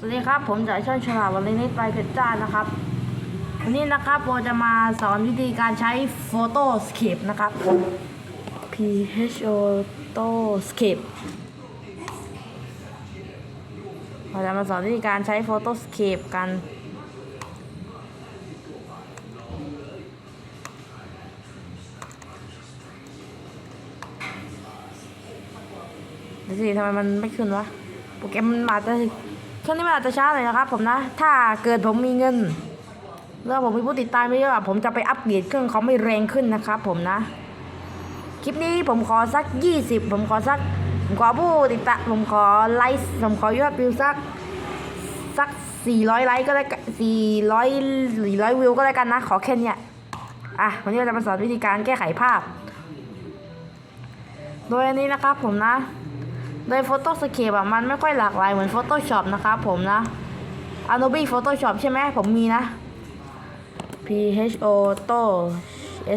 สวัสดีครับ ผมจ่ายช่อนฉลาดวันนี้นิดไปเพชรจ้านะครับ วันนี้นะครับเราจะมาสอนวิธีการใช้ Photoscape นะครับ P H O t o Scape เราจะมาสอนวิธีการใช้ Photoscape กันดี๋ยวสิทำไมมันไม่ขึ้นวะ โปรแกรมมันอาจะ เครื่องนี้มันอาจจะช้าหน่อยนะครับผมนะ ถ้าเกิดผมมีเงิน แล้วผมมีผู้ติดตามไม่เยอะผมจะไปอัปเกรดเครื่องเขาไม่แรงขึ้นนะครับผมนะ คลิปนี้ผมขอสัก 20 ผมขอสัก ผมขอผู้ติดตาม ผมขอไลค์ ผมขอยอดวิวสัก สัก 400 ไลค์ก็ได้400 400 วิวก็ได้กันนะ ขอแค่นี้อะ วันนี้เราจะมาสอนวิธีการแก้ไขภาพ โดยอันนี้นะครับผมนะ โดย Photoscape อะมันไม่ค่อยหลากหลายเหมือน Photoshop นะครับผมนะ Adobe Photoshop ใช่ไหมผมมีนะ P H O T O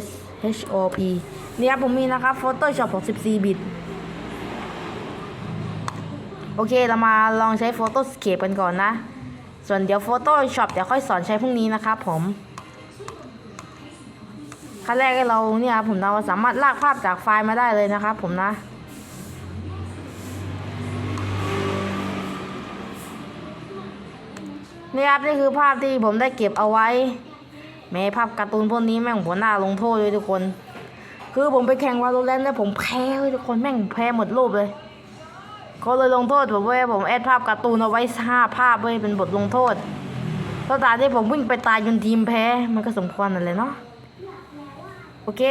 S H O P เนี่ยผมมีนะครับ Photoshop 64 บิต โอเคเรามาลองใช้ Photoscape กันก่อนนะ ส่วนเดี๋ยว Photoshop เดี๋ยวค่อยสอนใช้พรุ่งนี้นะครับผมขั้นแรกเราเนี่ยผมเราสามารถลากภาพจากไฟล์มาได้เลยนะครับผมนะ นี่ครับนี่คือภาพที่ผมได้เก็บเอาไว้ แม้ภาพการ์ตูนพวกนี้แม่งหัวหน้าลงโทษเลยทุกคน คือผมไปแข่งวาโลแรนต์แล้วผมแพ้เลยทุกคนแม่งแพ้หมดรูปเลยเขาเลยลงโทษผมเว้ยผมแอดภาพการ์ตูนเอาไว้ห้าภาพเว้ยเป็นบทลงโทษตอนตาที่ผมวิ่งไปตายจนทีมแพ้ มันก็สมควรนั่นแหละเนาะโอเค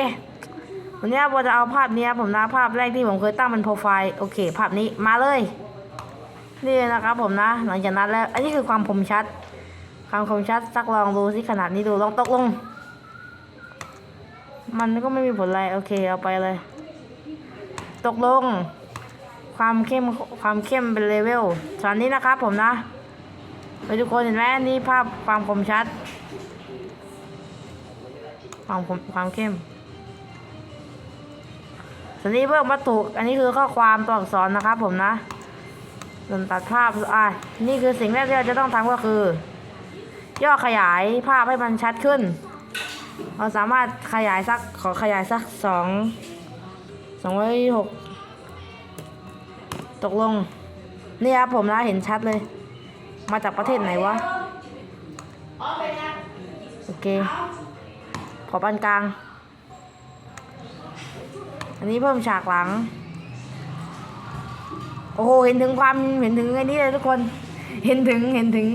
วันนี้ผมจะเอาภาพนี้ผมนะภาพแรกที่ผมเคยตั้งเป็นโปรไฟล์โอเค ภาพนี้มาเลย นี่นะครับผมนะ หลังจากนั้นแล้ว อันนี้คือความคมชัด ความคมชัดสักลองดูสิขนาดนี้ดูลองตกลง มันก็ไม่มีผลอะไร โอเคเอาไปเลย ตกลง ความเข้มความเข้มเป็นเลเวลตอนนี้นะครับผมนะไปทุกคนเห็นไหมนี่ภาพความคมชัด ความคมความเข้มส่วนนี้เพิ่มวัตถุ อันนี้คือข้อความตัวอักษรนะครับผมนะ ส่วนตัดภาพอะนี่คือสิ่งแรกที่เราจะต้องทำก็คือ ย่อขยายภาพให้มันชัดขึ้น เราสามารถขยายสักขอขยายสักสองสองร้อยหกตกลง นี่ครับผมนะเห็นชัดเลย มาจากประเทศไหนวะ โอเค ขอปานกลาง อันนี้เพิ่มฉากหลัง อ้โหเห็นถึงความเห็นถึงไอ้นี้เลยทุกคน เห็นถึงเห็นถึง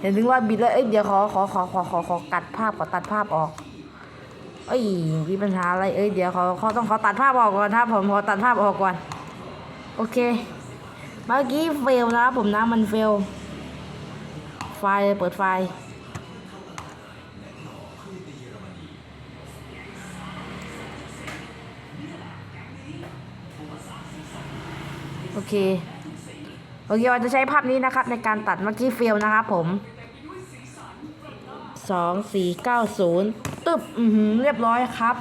เห็นถึงรอยบิดแล้วเอ้ยเดี๋ยวขอขอขอขอขอขอตัดภาพขอตัดภาพออกเอ้ยมีปัญหาอะไรเอ้ยเดี๋ยวขอขอต้องขอตัดภาพออกก่อนครับผมขอตัดภาพออกก่อน โอเค เมื่อกี้เฟลนะครับผมนะมันเฟลไฟล์เปิดไฟล์ เค โอเคเราจะใช้ภาพนี้นะครับ ในการตัดเมื่อกี้เฟลนะครับผมสองสี่เก้าศูนย์ตึบอือหือเรียบร้อยครับ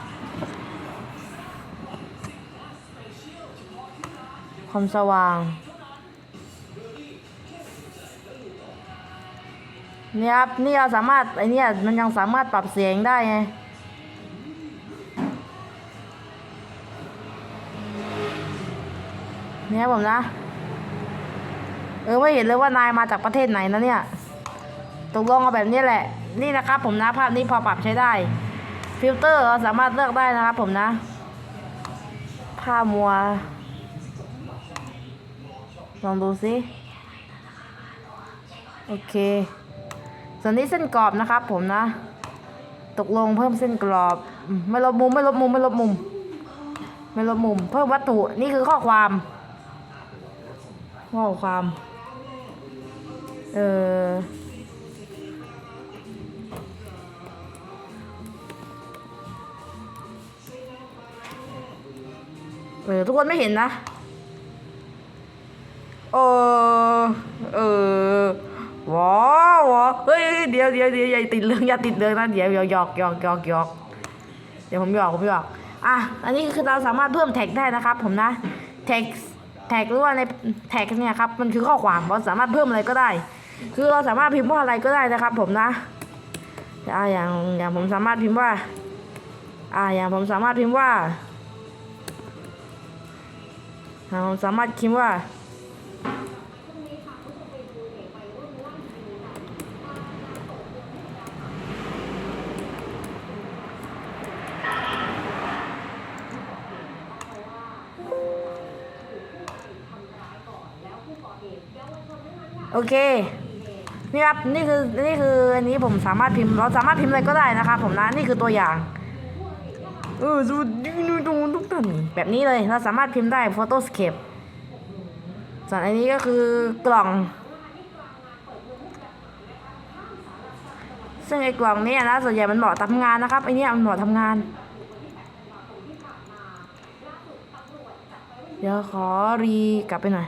ความสว่างเนี่ยครับ นี่เราสามารถไอเนี่ยมันยังสามารถปรับเสียงได้ไง เนี่ยผมนะ เออไม่เห็นเลยว่านายมาจากประเทศไหนนะเนี่ยตกลงเอาแบบนี้แหละ นี่นะครับผมนะภาพนี้พอปรับใช้ได้ ฟิลเตอร์เราสามารถเลือกได้นะครับผมนะ ผ้ามัว ลองดูสิโอเค ส่วนนี้เส้นกรอบนะครับผมนะ ตกลงเพิ่มเส้นกรอบ ไม่ลบมุมไม่ลบมุมไม่ลบมุม ไม่ลบมุม เพิ่มวัตถุนี่คือข้อความ ข้อความ เออเออทุกคนไม่เห็นนะ เออ เออว้าวว้าวเฮ้ยเดี๋ยวเดี๋ยวเดี๋ยวอย่าติดเรื่องอย่าติดเรื่องนะเดี๋ยวเดี๋ยวหยอกหยอกหยอกหยอกเดี๋ยวผมหยอกผมหยอกอะอันนี้คือเราสามารถเพิ่มแท็กได้นะครับผมนะแท็ก แท็กหรือว่าในแท็กเนี่ยครับมันคือข้อความเราสามารถเพิ่มอะไรก็ได้ คือเราสามารถพิมพ์ว่าอะไรก็ได้นะครับ ผมนะอ่าอย่างอย่างผมสามารถพิมพ์ว่าอ่าอย่างผมสามารถพิมพ์ว่าอ่าผมสามารถพิมพ์ว่า เค นี่ครับนี่คือนี่คืออันนี้ผมสามารถพิมพ์เราสามารถพิมพ์อะไรก็ได้นะครับผมนะนี่คือตัวอย่างเออดูดูดูดูทุกท่านแบบนี้เลยเราสามารถพิมพ์ได้ Photoscape ส่วนอันนี้ก็คือกล่อง ซึ่งไอ้กล่องเนี้นะส่วนใหญ่มันเหมาะทำงานนะครับไอ้เนี้ยมันเหมาะทำงาน เดี๋ยวขอรีกลับไปหน่อย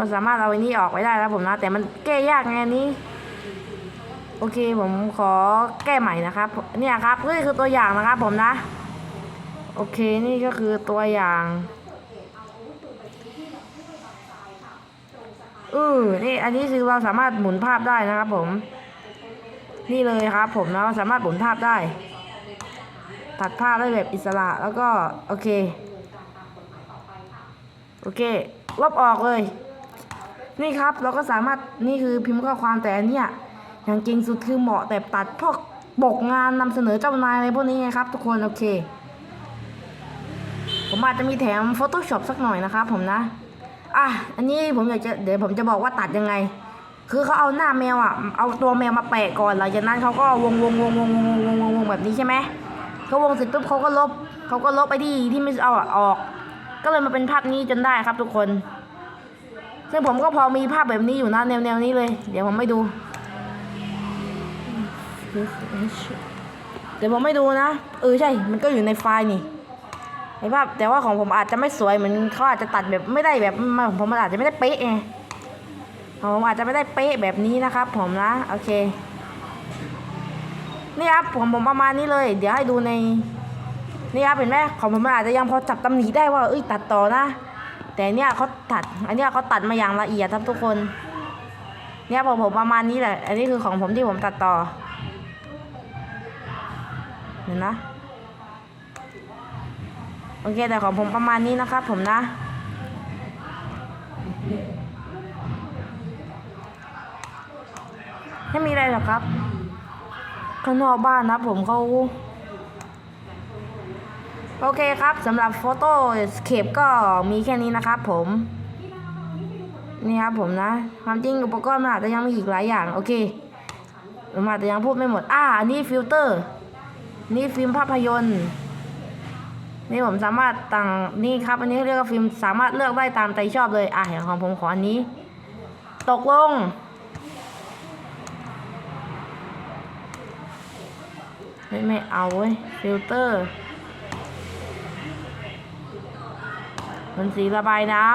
เราสามารถเอาไอ้นี้ออกไปได้แล้วผมนะ แต่มันแก้ยากไงนนี้ โอเคผมขอแก้ใหม่นะครับ เนี่ยครับนี่คือตัวอย่างนะครับ ผมนะ โอเคนี่ก็คือตัวอย่างเออนี่อันนี้คือเราสามารถหมุนภาพได้นะครับ ผม นี่เลยครับ ผมนะเราสามารถหมุนภาพได้ ตัดภาพได้แบบอิสระแล้วก็โอเค โอเคลบออกเลย นี่ครับเราก็สามารถนี่คือพิมพ์ข้อความแต่อันเนี่ยอย่างจริงสุดคือเหมาะแต่ตัดพวกบกงานนำเสนอเจ้านายอะไรพวกนี้ไงครับ ทุกคนโอเค ผมอาจจะมีแถม Photoshop สักหน่อยนะครับผมนะอะอันนี้ผมอยากจะเดี๋ยวผมจะบอกว่าตัดยังไง คือเขาเอาหน้าแมวอะเอาตัวแมวมาแปะก่อนหลังจากนั้นเขาก็วงวงวงวงวงวงวงวงวงแบบนี้ใช่ไหมเขาวงเสร็จปุ๊บเขาก็ลบเขาก็ลบไปที่ที่ไม่เอาออก ก็เลยมาเป็นภาพนี้จนได้ครับทุกคน ซึ่งผมก็พอมีภาพแบบนี้อยู่นะแนวแนวๆนี้เลย เดี๋ยวผมไม่ดู เดี๋ยวผมไม่ดูนะ เออใช่ มันก็อยู่ในไฟล์นี่ในภาพแต่ว่าของผมอาจจะไม่สวยเหมือนเขาอาจจะตัดแบบไม่ได้แบบมาของผมมันอาจจะไม่ได้เป๊ะไงของผมอาจจะไม่ได้เป๊ะแบบนี้นะครับ ผมนะโอเค นี่ครับผมผมประมาณนี้เลย เดี๋ยวให้ดูในนี่ครับเห็นไหมของผมมันอาจจะยังพอจับตำหนิได้ว่าเอ้ยตัดต่อนะ แต่เนี่ยเขาตัด อันเนี้ยเขาตัดมาอย่างละเอียดครับทุกคน เนี่ยผมผมประมาณนี้แหละ อันนี้คือของผมที่ผมตัดต่อ เห็นนะ โอเคแต่ของผมประมาณนี้นะครับผมนะ ไม่มีอะไรหรอกครับข้างนอกบ้านนะผมเขา โอเคครับสำหรับโฟโต้สเคปก็มีแค่นี้นะครับผม นี่ครับผมนะ ความจริงอุปกรณ์มันอาจจะยังมีอีกหลายอย่าง โอเคผมอาจจะยังพูดไม่หมด อ่าอันนี่ฟิลเตอร์ นี่ฟิล์มภาพยนตร์ นี่ผมสามารถต่างนี่ครับ อันนี้เรียกว่าฟิล์มสามารถเลือกได้ตามใจชอบเลย อะอย่างของผมขออันนี้ ตกลงไม่ไม่เอาเว้ยฟิลเตอร์ มันสีระบายน้ำ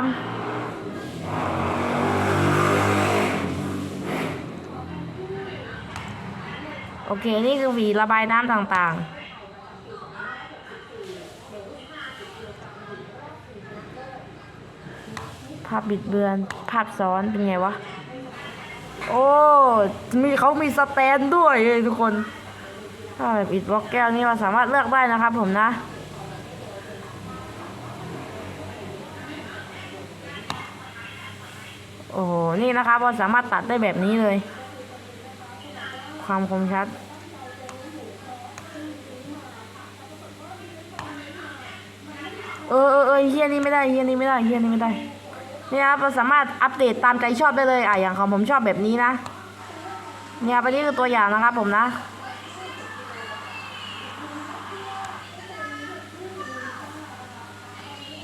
โอเค นี่คือหวีระบายน้ำต่างๆภาพบิดเบือน ภาพซ้อนเป็นไงวะ โอ้ มีเขามีสแตนด้วยเฮ้ยทุกคน ถ้าแบบอิดบล็อกแก้วนี่เราสามารถเลือกได้นะครับผมนะ โอ้โห นี่นะครับเราสามารถตัดได้แบบนี้เลย ความคมชัด เออเออเออเฮียนี่ไม่ได้เฮียนี่ไม่ได้เฮียนี่ไม่ได้ นี่ครับเราสามารถอัปเดตตามใจชอบได้เลย อะ อย่างของผมชอบแบบนี้นะ เนี่ยไปนี่คือตัวอย่างนะครับผมนะ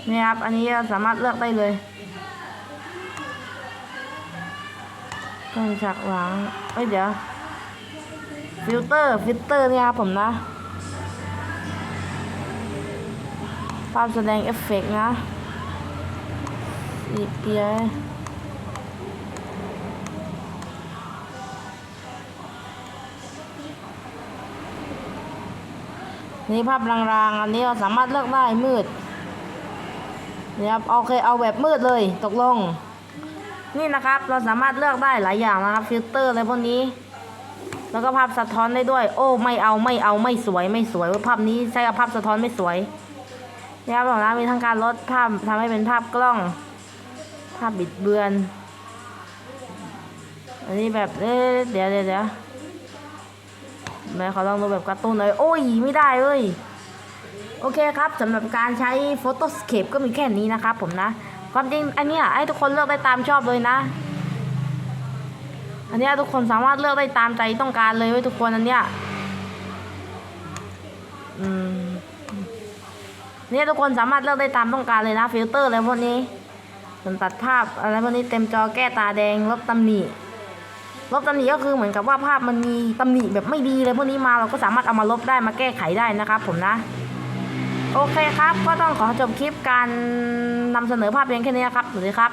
เนี่ยครับ อันนี้เราสามารถเลือกได้เลย เครื่องฉากหลังเอ้ยเดี๋ยว ฟิลเตอร์ ฟิลเตอร์เนี่ยครับผมนะ ภาพแสดงเอฟเฟกต์นะอีเปียนี่ภาพรางๆ อันนี้เราสามารถเลือกได้มืดนี่ครับโอเคเอาแบบมืดเลยตกลง นี่นะครับเราสามารถเลือกได้หลายอย่างนะครับฟิลเตอร์อะไรพวกนี้ แล้วก็ภาพสะท้อนได้ด้วย โอ้ไม่เอาไม่เอาไม่สวยไม่สวยว่าภาพนี้ใช้กับภาพสะท้อนไม่สวยนี่ครับผมนะมีทั้งการลดภาพทำให้เป็นภาพกล้อง ภาพบิดเบือน อันนี้แบบเอ๊ะเดี๋ยวเดี๋ยวเดี๋ยวแม่ขอลองดูแบบการ์ตูนหน่อยโอ้ยไม่ได้เอ้ยโอเคครับสำหรับการใช้ Photoscape ก็มีแค่นี้นะครับผมนะ ความจริงอันเนี้ยให้ทุกคนเลือกได้ตามชอบเลยนะ อันเนี้ยทุกคนสามารถเลือกได้ตามใจต้องการเลยเว้ทุกคนอันเนี้ยอืมเนี่ยทุกคนสามารถเลือกได้ตามต้องการเลยนะฟิลเตอร์อะไรพวกนี้ส่วนตัดภาพอะไรพวกนี้เต็มจอแก้ตาแดงลบตำหนิลบตำหนิก็คือเหมือนกับว่าภาพมันมีตำหนิแบบไม่ดีเลยพวกนี้มาเราก็สามารถเอามาลบได้มาแก้ไขได้นะครับผมนะ โอเคครับ ก็ต้องขอจบคลิปการนำเสนอภาพเพียงแค่นี้นะครับสวัสดีครับ